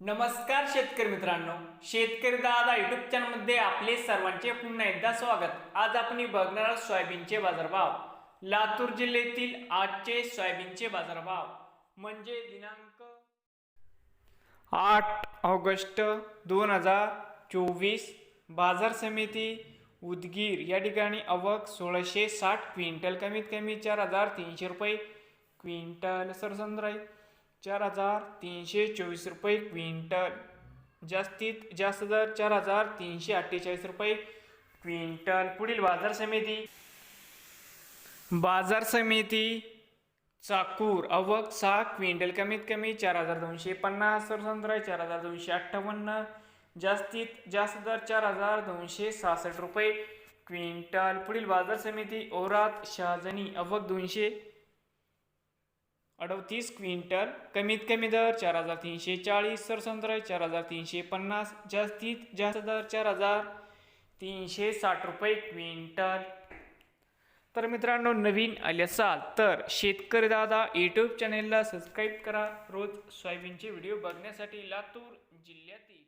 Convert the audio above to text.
नमस्कार शेतकरी मित्रांनो शेतकरी दादा युट्यूब चॅनलमध्ये आपले सर्वांचे पुन्हा एकदा स्वागत. आज आपण बघणार आहोत सोयाबीनचे बाजारभाव. लातूर जिल्ह्यातील आजचे सोयाबीनचे बाजारभाव. म्हणजे दिनांक आठ ऑगस्ट दोन हजार चोवीस बाजार समिती उदगीर या ठिकाणी अवक सोळाशे साठ क्विंटल कमीत कमी चार हजार तीनशे रुपये क्विंटल सरसंद्राई चार हजार तीनशे चोवीस रुपये क्विंटल. जास्तीत जास्त दर चार हजार तीनशे अठ्ठेचाळीस रुपये क्विंटल. पुढील बाजार समिती. बाजार समिती चाकूर. अवक सहा क्विंटल कमीत कमी चार हजार दोनशे पन्नास सरसंद्राय चार हजार दोनशे अठ्ठावन्न जास्तीत जास्त दर चार हजार दोनशे सहासष्ट रुपये क्विंटल. पुढील बाजार समिती ओरात शहाजनी अवक दोनशे अडतीस क्विंटल कमीत कमी दर चार हजार तीनशे चाळीस सरसंद्राय चार हजार तीनशे पन्नास जास्तीत जास्त दर चार हजार तीनशे साठ रुपये क्विंटल. तर मित्रांनो नवीन आले असाल तर शेतकरी दादा यूट्यूब चॅनेलला सबस्क्राईब करा. रोज सोयाबीनचे व्हिडिओ बघण्यासाठी लातूर जिल्ह्यातील